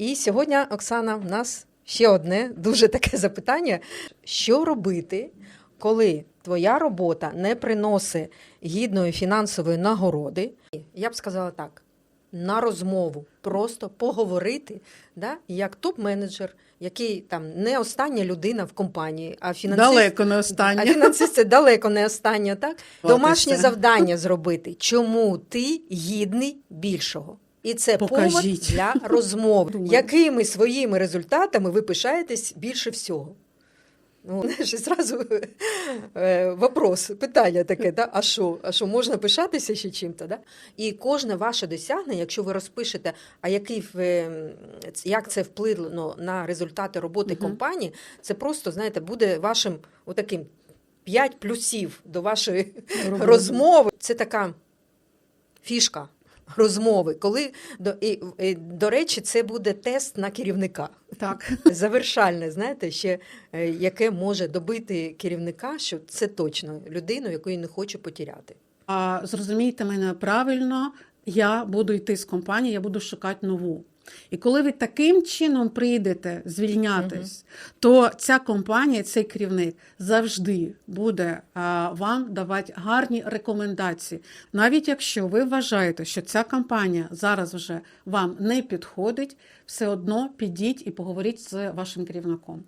І сьогодні, Оксана, в нас ще одне дуже таке запитання: що робити, коли твоя робота не приносить гідної фінансової нагороди? Я б сказала так: на розмову, просто поговорити, да? як топ-менеджер, який там не остання людина в компанії, а фінансист. Далеко не А фінансист це далеко не останнє, так? Домашнє завдання зробити. Чому ти гідний більшого? І це повод для розмови. Думаю. Якими своїми результатами ви пишаєтесь більше всього? Ну, знаєш, зразу е, вопрос, питання таке, да? а що? А що, можна пишатися ще чим-то? Да? І кожне ваше досягнення, якщо ви розпишете, а який е, як це вплинуло на результати роботи Мгм. компанії, це просто, знаєте, буде вашим отаким 5 плюсів до вашої розмови. Це така фішка розмови. Коли до, і, і, до речі, це буде тест на керівника. Так. Завершальне, знаєте, ще е, яке може добити керівника, що це точно людину, яку я не хочу потеряти. А зрозумійте мене правильно, я буду йти з компанії, я буду шукати нову. І коли ви таким чином прийдете звільнятись, то ця компанія, цей керівник завжди буде а, вам давати гарні рекомендації. Навіть якщо ви вважаєте, що ця компанія зараз вже вам не підходить, все одно підіть і поговоріть з вашим керівником.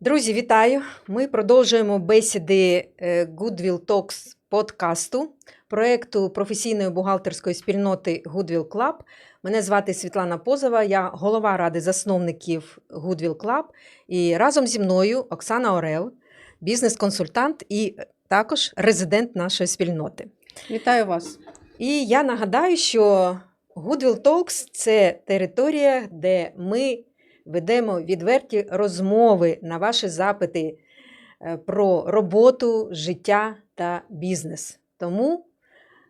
Друзі, вітаю! Ми продовжуємо бесіди е, Goodwill Talks подкасту проекту професійної бухгалтерської спільноти Goodwill Club. Мене звати Світлана Позова, я голова ради засновників Goodwill Club. І разом зі мною Оксана Орел, бізнес-консультант і також резидент нашої спільноти. Вітаю вас! І я нагадаю, що Goodwill Talks – це територія, де ми ведемо відверті розмови на ваші запити про роботу, життя та бізнес. Тому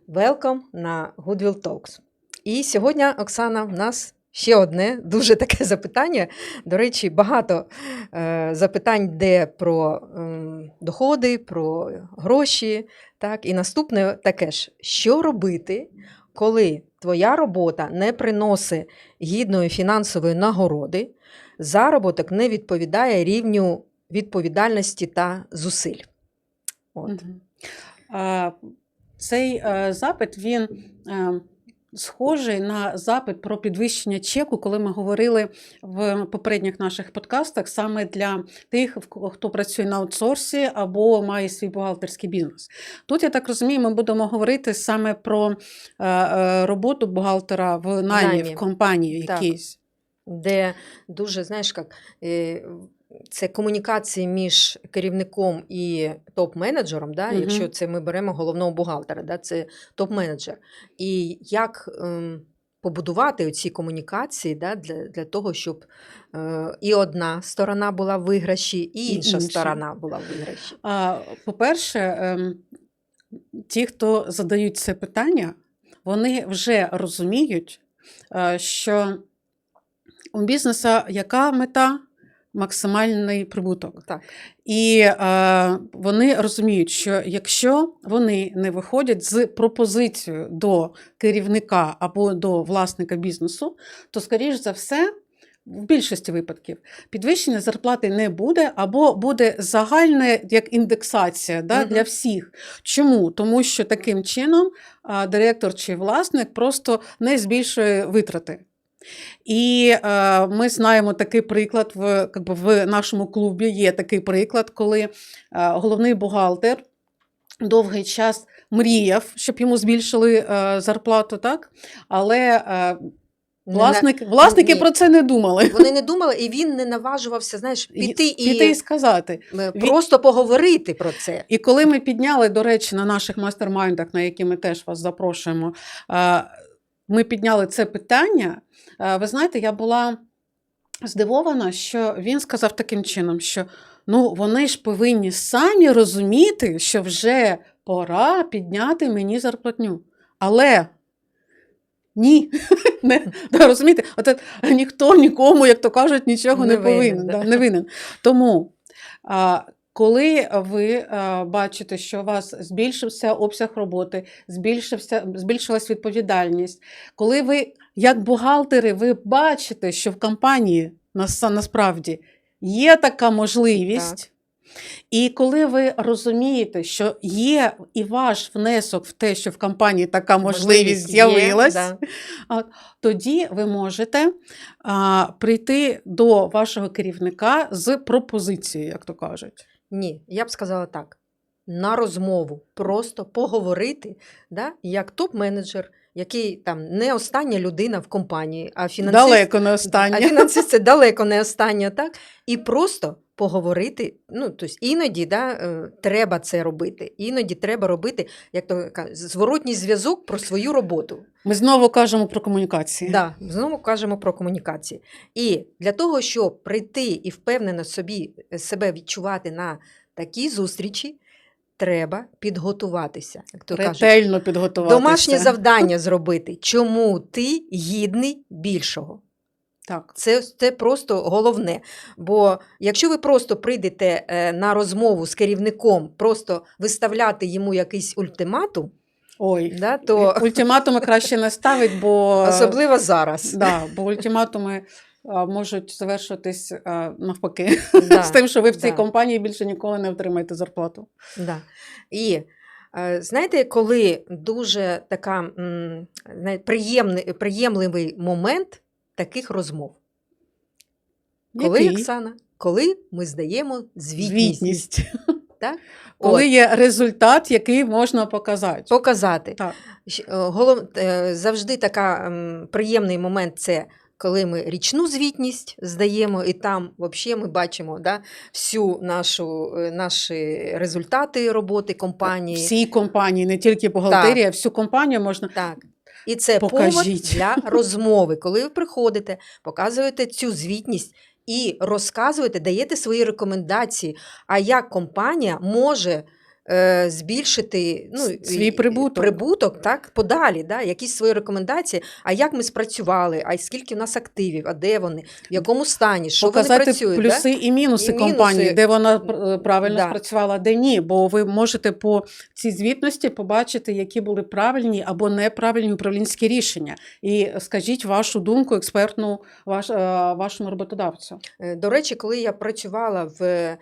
welcome на Goodwill Talks. І сьогодні, Оксана, в нас ще одне дуже таке запитання. До речі, багато е, запитань, де про ем, доходи, про гроші. Так, і наступне таке ж: що робити, коли твоя робота не приносить гідної фінансової нагороди, заробіток не відповідає рівню відповідальності та зусиль? От. А, Цей е, запит він е, схожий на запит про підвищення чеку, коли ми говорили в попередніх наших подкастах саме для тих, хто працює на аутсорсі або має свій бухгалтерський бізнес. Тут я так розумію, ми будемо говорити саме про е, роботу бухгалтера в наймі, в компанії якійсь. де дуже, знаєш, як це комунікації між керівником і топ-менеджером, да? Мгм. якщо це ми беремо головного бухгалтера, да? це топ-менеджер. І як ем, побудувати ці комунікації да? для, для того, щоб е, і одна сторона була в виграші, і І інша інша. сторона була в виграші. А, По-перше, ем, ті, хто задають це питання, вони вже розуміють, е, що у бізнесу яка мета? Максимальний прибуток. Так. І е, вони розуміють, що якщо вони не виходять з пропозицією до керівника або до власника бізнесу, то, скоріш за все, в більшості випадків підвищення зарплати не буде, або буде загальне як індексація да, Мгм. для всіх. Чому? Тому що таким чином а, директор чи власник просто не збільшує витрати. І е, ми знаємо такий приклад в, би, в нашому клубі. Є такий приклад, коли е, головний бухгалтер довгий час мріяв, щоб йому збільшили е, зарплату, так? але е, Не власник, власники ні. про це не думали. Вони не думали, і він не наважувався, знаєш, піти і, Піти і сказати. е, просто поговорити про це. І коли ми підняли, до речі, на наших майстер-майндах, на які ми теж вас запрошуємо, е, ми підняли це питання. Е, Ви знаєте, я була здивована, що він сказав таким чином, що ну, вони ж повинні самі розуміти, що вже пора підняти мені зарплатню. Але. Ні, не, да, розумієте, от, ніхто нікому, як то кажуть, нічого не, Не винен, повинен, да. не винен. Тому а, Коли ви бачите, що у вас збільшився обсяг роботи, збільшився, збільшилась відповідальність, коли ви, як бухгалтери, ви бачите, що в компанії насправді є така можливість, і коли ви розумієте, що є і ваш внесок в те, що в компанії така можливість з'явилась, да. тоді ви можете а, прийти до вашого керівника з пропозицією, як то кажуть. Ні, я б сказала так: на розмову, просто поговорити, да, як топ-менеджер, який там не остання людина в компанії, а фінансист, Далеко не а фінансист це далеко не остання, так? І просто поговорити. Ну, тобто іноді да, е, треба це робити. Іноді треба робити, як то кажуть, зворотній зв'язок про свою роботу. Ми знову кажемо про комунікації. Да, знову кажемо про комунікації. І для того, щоб прийти і впевнено собі е, себе відчувати на такій зустрічі, треба підготуватися. Як то кажуть, підготуватися. домашнє завдання зробити. Чому ти гідний більшого? Так. Це, це просто головне. Бо якщо ви просто прийдете е, на розмову з керівником, просто виставляти йому якийсь ультиматум, Ой, да, то ультиматуми краще не ставить, бо, особливо зараз. да, бо ультиматуми можуть завершитись навпаки. Да, З тим, що ви в цій да. компанії більше ніколи не отримаєте зарплату. Да. І е, знаєте, коли дуже така приємний, приємливий момент таких розмов. Коли, Який? Оксана, коли ми здаємо звітність. Звітність. Так? Коли От, є результат, який можна показати. показати. Так. Е, Голов... е, Завжди така приємний момент це. Коли ми річну звітність здаємо, і там взагалі ми бачимо да, всю нашу, е, наші результати роботи компанії. Всій компанії, не тільки бухгалтерія, всю компанію можна. Так. І це Покажіть. повод для розмови. Коли ви приходите, показуєте цю звітність і розказуєте, даєте свої рекомендації, а як компанія може е, збільшити ну, свій прибуток. прибуток так, подалі, да, якісь свої рекомендації, а як ми спрацювали, а скільки в нас активів, а де вони, в якому стані, що вони Показати працюють. да? плюси і мінуси І компанії, мінуси. де вона правильно Да. спрацювала, де ні. Бо ви можете по цій звітності побачити, які були правильні або неправильні управлінські рішення. І скажіть вашу думку експертну ваш, е, вашому роботодавцю. Е, До речі, коли я працювала в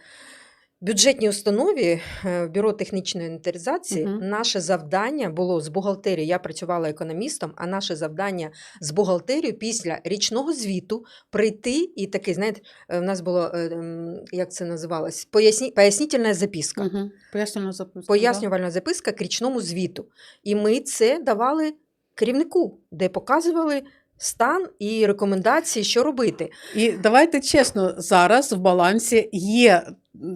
бюджетній установі е, бюро технічної інвентаризації, Мгм. наше завдання було з бухгалтерії. Я працювала економістом, а наше завдання з бухгалтерією після річного звіту прийти і такий, знаєте, е, в нас було е, як це називалось? Поясні, пояснітельна записка. Угу. Пояснювальна записка. Пояснювальна записка к річному звіту. І ми це давали керівнику, де показували стан і рекомендації, що робити. І давайте чесно, зараз в балансі є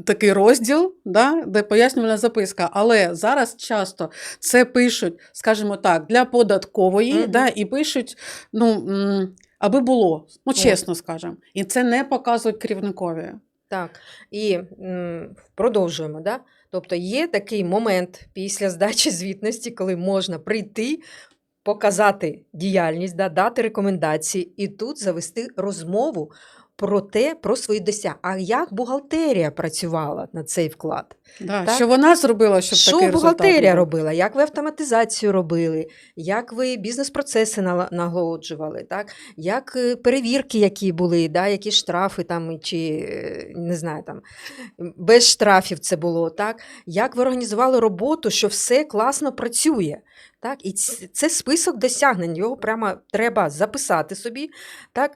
такий розділ, да, де пояснювальна записка, але зараз часто це пишуть, скажімо так, для податкової, Мгм. да, і пишуть, ну, аби було, ну чесно скажемо. І це не показують керівникові. Так, і м, продовжуємо. Да? Тобто є такий момент після здачі звітності, коли можна прийти, показати діяльність, да, дати рекомендації і тут завести розмову про те, про свої досягнення. А як бухгалтерія працювала на цей вклад? Да, Так. Що вона зробила, щоб що такий бухгалтерія результат робила? Як ви автоматизацію робили? Як ви бізнес-процеси нала- налагоджували? Так? Як е, перевірки, які були, да? які штрафи там, чи е, не знаю, там, без штрафів це було, так? Як ви організували роботу, що все класно працює? Так? І це список досягнень. Його прямо треба записати собі. Так?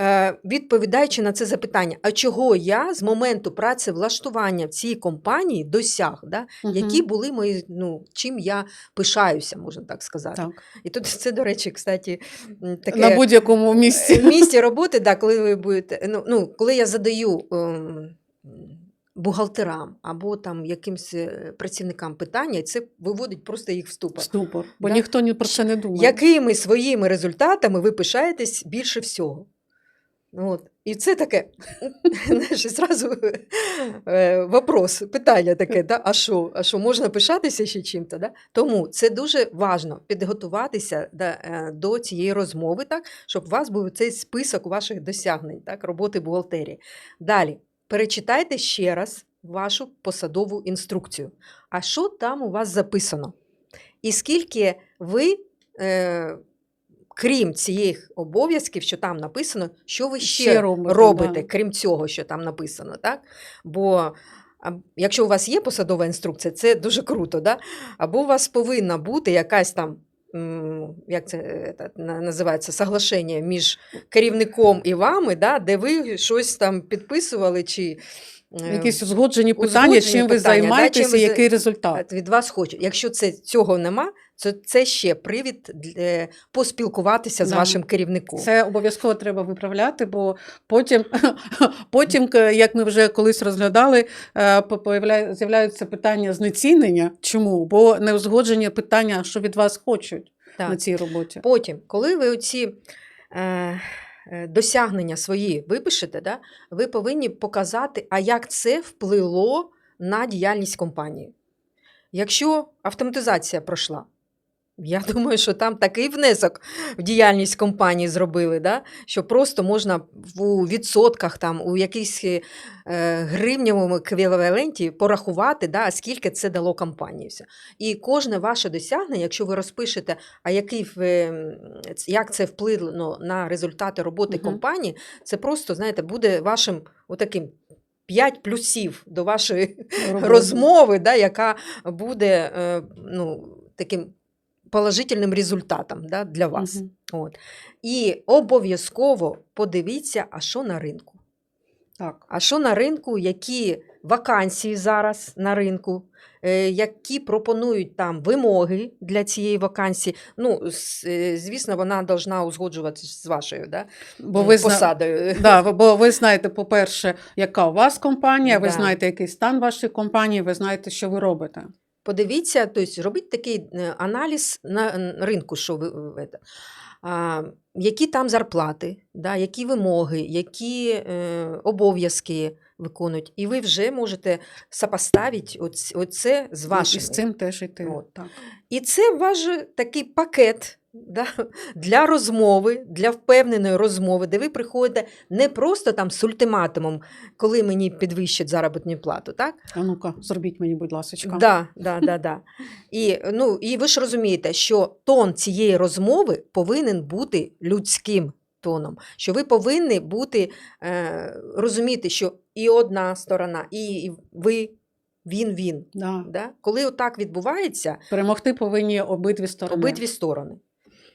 Е, Відповідаючи на це запитання, а чого я з моменту працевлаштування в цій компанії досяг, да? Мгм. які були мої, ну, чим я пишаюся, можна так сказати. Так. І тут це, до речі, кстати, таке На будь-якому е, місці. місці роботи, да, коли ви будете, ну, ну, коли я задаю ем, бухгалтерам або там якимсь е, працівникам питання, і це виводить просто їх в ступор. Ступор. Бо Да. ніхто ні про це не думає. Якими своїми результатами ви пишаєтесь більше всього? Ну, От. І це таке, зразу е, вопрос, питання таке, да? а що, а що, можна пишатися ще чим-то? Да? Тому це дуже важливо підготуватися е, до цієї розмови, так, щоб у вас був цей список ваших досягнень, так, роботи бухгалтерії. Далі, перечитайте ще раз вашу посадову інструкцію. А що там у вас записано? І скільки ви, е, крім цих обов'язків, що там написано, що ви ще, Ще робите, робите, да. крім цього, що там написано, так? Бо якщо у вас є посадова інструкція, це дуже круто, да? або у вас повинна бути якась там. Як це е, називається соглашення між керівником і вами, да, де ви щось там підписували чи е, Якісь узгоджені питання, узгоджені чим ви питання, да, чим ви який результат. від вас хочуть. Якщо це, цього нема, то це ще привід для- поспілкуватися з Да. вашим керівником. Це обов'язково треба виправляти, бо потім, потім, як ми вже колись розглядали, е, з'являються питання знецінення. Чому? Бо не узгоджені питання, що від вас хочуть Так. на цій роботі. Потім, коли ви оці е, е, досягнення свої випишете, да, ви повинні показати, а як це вплило на діяльність компанії. Якщо автоматизація пройшла, я думаю, що там такий внесок в діяльність компанії зробили, да, що просто можна у відсотках, там, у якійсь е, гривневому еквіваленті порахувати, да, скільки це дало компанії. Все. І кожне ваше досягнення, якщо ви розпишете, а який, ем, як це вплинуло на результати роботи Мгм. компанії, це просто, знаєте, буде вашим отаким 5 плюсів до вашої Роботи. розмови, да, яка буде е, ну, таким положительним результатом да, для вас. Мгм. От. І обов'язково подивіться, а що на ринку. Так. А що на ринку, які вакансії зараз на ринку, е, які пропонують там вимоги для цієї вакансії. Ну, е, звісно, вона повинна узгоджуватися з вашою да, Бо ви зна- посадою. Да, бо ви знаєте, по-перше, яка у вас компанія, ви Да. знаєте, який стан вашої компанії, ви знаєте, що ви робите. Подивіться, тобто робіть такий е, аналіз на ринку, що ви. А, які там зарплати, да, які вимоги, які е, обов'язки виконують. І ви вже можете сопоставити оце з вашим. І з цим теж йти. От. Так. І це ваш такий пакет да, для розмови, для впевненої розмови, де ви приходите не просто там з ультиматумом, коли мені підвищать заробітну плату, так? А ну-ка, зробіть мені, будь ласка. Да, да, да, да. І, ну, і ви ж розумієте, що тон цієї розмови повинен бути людським тоном, що ви повинні бути, е, розуміти, що і одна сторона, і, ви, він, він. Да. Да? Коли отак відбувається, Перемогти повинні обидві сторони. обидві сторони.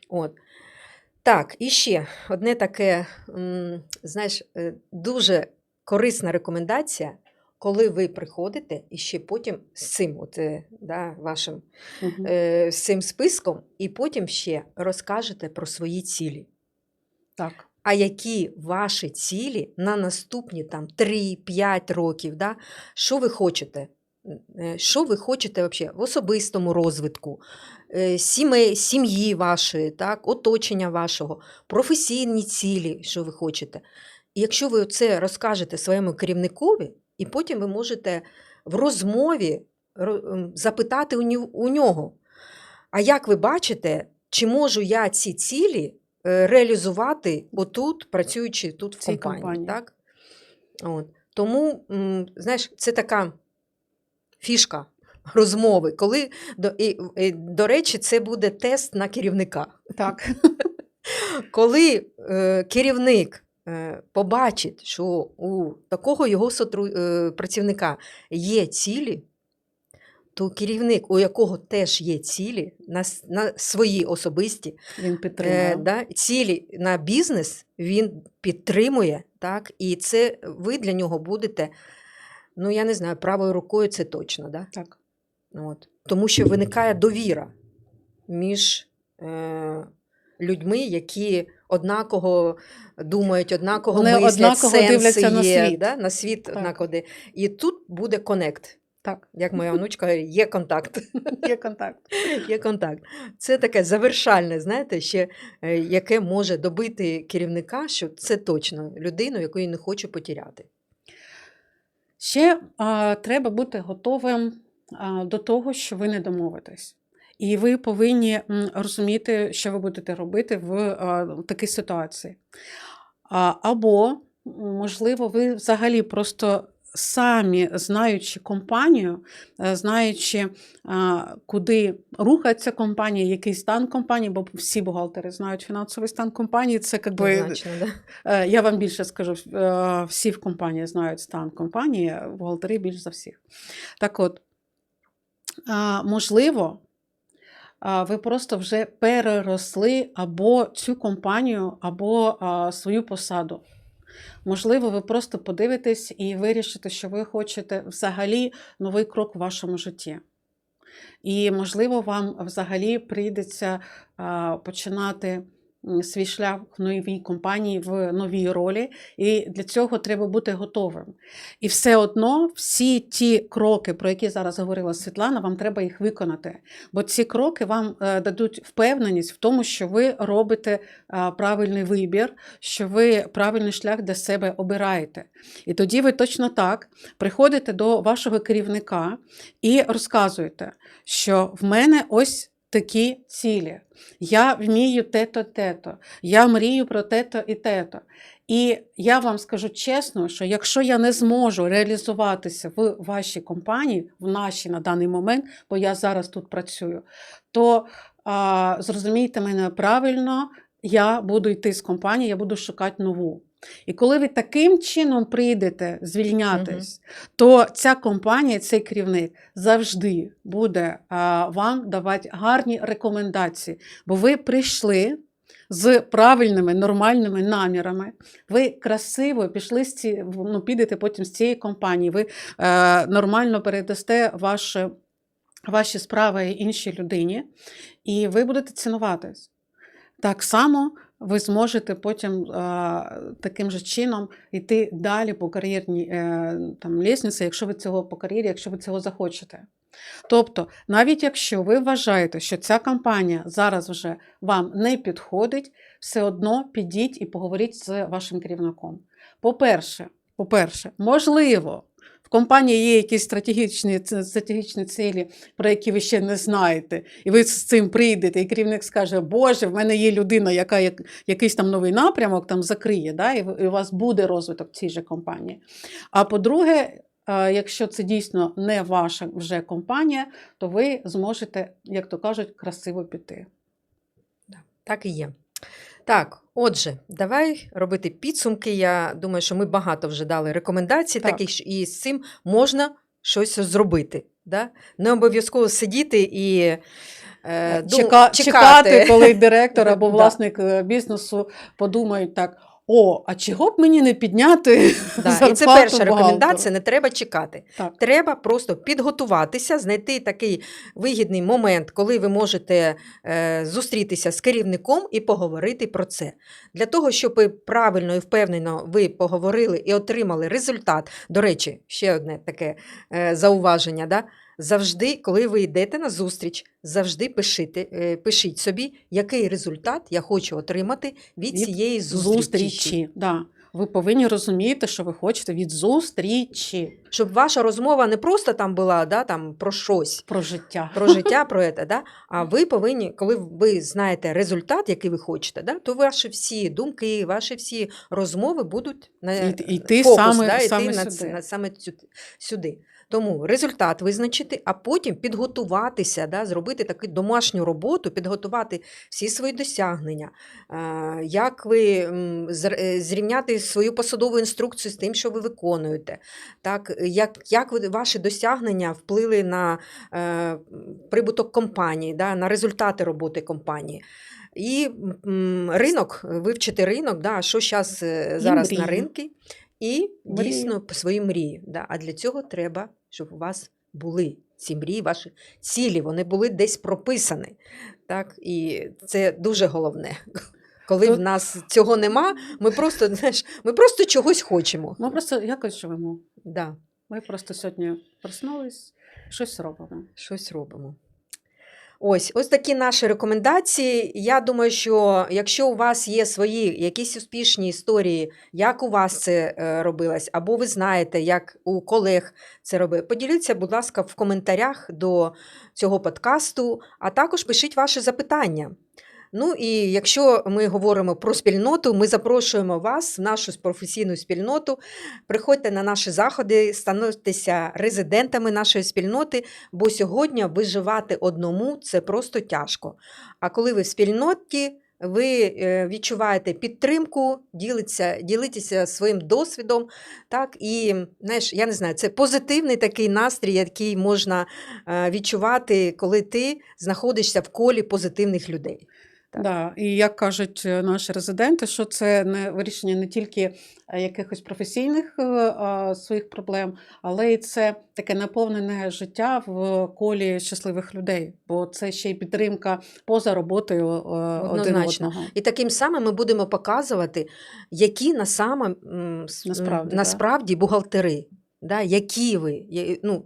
От. Так, і ще одне таке, знаєш, е, дуже корисна рекомендація, коли ви приходите і ще потім з цим, от, е, да, вашим е, з цим списком, і потім ще розкажете про свої цілі. Так. А які ваші цілі на наступні там 3-5 років? Да? Що ви хочете? Е, Що ви хочете вообще в особистому розвитку, е, сім'ї вашої, так, оточення вашого, професійні цілі, що ви хочете. І якщо ви це розкажете своєму керівникові, і потім ви можете в розмові запитати у нього, а як ви бачите, чи можу я ці цілі реалізувати отут, працюючи тут в цій компанії. компанії. Так? От. Тому, знаєш, це така фішка розмови, коли, до, і, і, до речі, це буде тест на керівника. Так. Коли е, керівник е, побачить, що у такого його сотру, е, працівника є цілі, то керівник, у якого теж є цілі на, на свої особисті Він підтримує. е, да, цілі на бізнес, він підтримує, так, і це ви для нього будете, ну я не знаю, правою рукою це точно. Да? Так. От. Тому що виникає довіра між е, людьми, які однаково думають, однаково мислять, однаково сенси дивляться на є, світ. Да? на світ однаково. І тут буде конект. Так. Як моя говорить, є контакт. Є контакт. Є контакт. Це таке завершальне, знаєте, ще е, яке може добити керівника, що це точно людину, яку я не хочу потеряти. Ще а, треба бути готовим а, до того, що ви не домовитесь. І ви повинні розуміти, що ви будете робити в а, такій ситуації. А, або, можливо, ви взагалі просто самі знаючи компанію, е, знаючи, куди рухається компанія, який стан компанії, бо всі бухгалтери знають фінансовий стан компанії. Це якби Однозначно, да. Е, Я вам більше скажу, е, всі в компанії знають стан компанії, бухгалтери більш за всіх. Так от, можливо, ви просто вже переросли або цю компанію, або свою посаду. Можливо, ви просто подивитесь і вирішите, що ви хочете взагалі новий крок в вашому житті. І, можливо, вам взагалі прийдеться починати свій шлях в новій компанії в новій ролі, і для цього треба бути готовим. І все одно всі ті кроки, про які зараз говорила Світлана, вам треба їх виконати. Бо ці кроки вам е, дадуть впевненість в тому, що ви робите правильний вибір, що ви правильний шлях для себе обираєте. І тоді ви точно так приходите до вашого керівника і розказуєте, що в мене ось такі цілі. Я вмію те-то, те-то, я мрію про те-то і те-то. І я вам скажу чесно, що якщо я не зможу реалізуватися в вашій компанії, в нашій на даний момент, бо я зараз тут працюю, то а, зрозумійте мене правильно, я буду йти з компанії, я буду шукати нову. І коли ви таким чином прийдете звільнятись, то ця компанія, цей керівник завжди буде а, вам давати гарні рекомендації, бо ви прийшли з правильними, нормальними намірами. Ви красиво пішли з ці, ну, підете потім з цієї компанії, ви е, нормально передасте ваше, ваші справи іншій людині, і ви будете цінуватись. Так само ви зможете потім е, таким же чином йти далі по кар'єрній е, там, лісниці, якщо ви цього по кар'єрі, якщо ви цього захочете. Тобто, навіть якщо ви вважаєте, що ця компанія зараз вже вам не підходить, все одно підіть і поговоріть з вашим керівником. По-перше, по-перше, можливо, в компанії є якісь стратегічні, стратегічні цілі, про які ви ще не знаєте, і ви з цим прийдете, і керівник скаже, Боже, в мене є людина, яка як, якийсь там новий напрямок там закриє, да, і, у вас буде розвиток цій же компанії. А по-друге, якщо це дійсно не ваша вже компанія, то ви зможете, як то кажуть, красиво піти. Так і є. Так, отже, давай робити підсумки. Я думаю, що ми багато вже дали рекомендацій, Так. таких, і з цим можна щось зробити. Да? Не обов'язково сидіти і е, Чека, чекати, коли директор або власник е, бізнесу подумають так: о, а чого б мені не підняти Да, і це перша бухгалтеру?» рекомендація, не треба чекати. Так. Треба просто підготуватися, знайти такий вигідний момент, коли ви можете е, зустрітися з керівником і поговорити про це. Для того, щоб ви правильно і впевнено ви поговорили і отримали результат. До речі, ще одне таке е, зауваження. Да? Завжди, коли ви йдете на зустріч, завжди пишите, пишіть собі, який результат я хочу отримати від, Від цієї зустрічі. Зустрічі. Да. Ви повинні розуміти, що ви хочете від зустрічі Щоб ваша розмова не просто там була да, там, про щось, про життя. про життя, про це, да? а ви повинні, коли ви знаєте результат, який ви хочете, да, то ваші всі думки, ваші всі розмови будуть на Йти- йти фокус, саме- да, саме на, сюди. на, саме сюди. Тому результат визначити, а потім підготуватися, да, зробити таку домашню роботу, підготувати всі свої досягнення, е, як ви е, зрівняти свою посадову інструкцію з тим, що ви виконуєте, так, як, як ви, ваші досягнення вплили на е, прибуток компанії, да, на результати роботи компанії. І м, ринок, вивчити ринок, да, що зараз зараз на ринку, і Мрії. дійсно свої мрії. Да. А для цього треба, щоб у вас були ці мрії, ваші цілі, вони були десь прописані. Так? І це дуже головне. Коли в нас цього нема, ми просто, знаєш, ми просто чогось хочемо. Ми просто якось живемо. Да, Ми просто сьогодні проснулись, щось робимо. щось робимо. Ось, ось такі наші рекомендації. Я думаю, що якщо у вас є свої якісь успішні історії, як у вас це е, робилось, або ви знаєте, як у колег це робили, поділіться, будь ласка, в коментарях до цього подкасту, а також пишіть ваші запитання. Ну і якщо ми говоримо про спільноту, ми запрошуємо вас в нашу професійну спільноту. Приходьте на наші заходи, становтеся резидентами нашої спільноти, бо сьогодні виживати одному це просто тяжко. А коли ви в спільноті, ви е, відчуваєте підтримку, ділиться, ділитеся своїм досвідом. Так, і знаєш, я не знаю, це позитивний такий настрій, який можна е, відчувати, коли ти знаходишся в колі позитивних людей. Так. Да, і як кажуть е, наші резиденти, що це не вирішення не тільки е, якихось професійних е, а, своїх проблем, але й це таке наповнене життя в колі щасливих людей, бо це ще й підтримка поза роботою е, один одного. І таким самим ми будемо показувати, які на саме, Насправді, насправді бухгалтери. Да, які ви? Ну,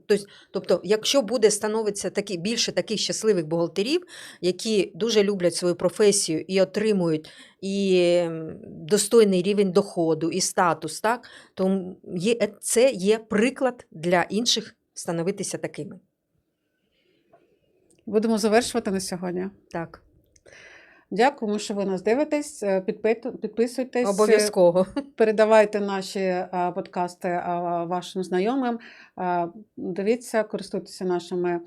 тобто, якщо буде становитися такі, більше таких щасливих бухгалтерів, які дуже люблять свою професію і отримують і достойний рівень доходу, і статус, так, то є, е, це є приклад для інших становитися такими. Будемо завершувати на сьогодні. Так, Дякуємо, що ви нас дивитесь. Е, Підписуйтесь, е, обов'язково. передавайте наші е, подкасти е, вашим знайомим. Е, Дивіться, користуйтеся нашими е,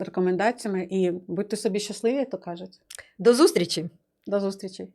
рекомендаціями і будьте собі щасливі, як то кажуть. До зустрічі! До зустрічі!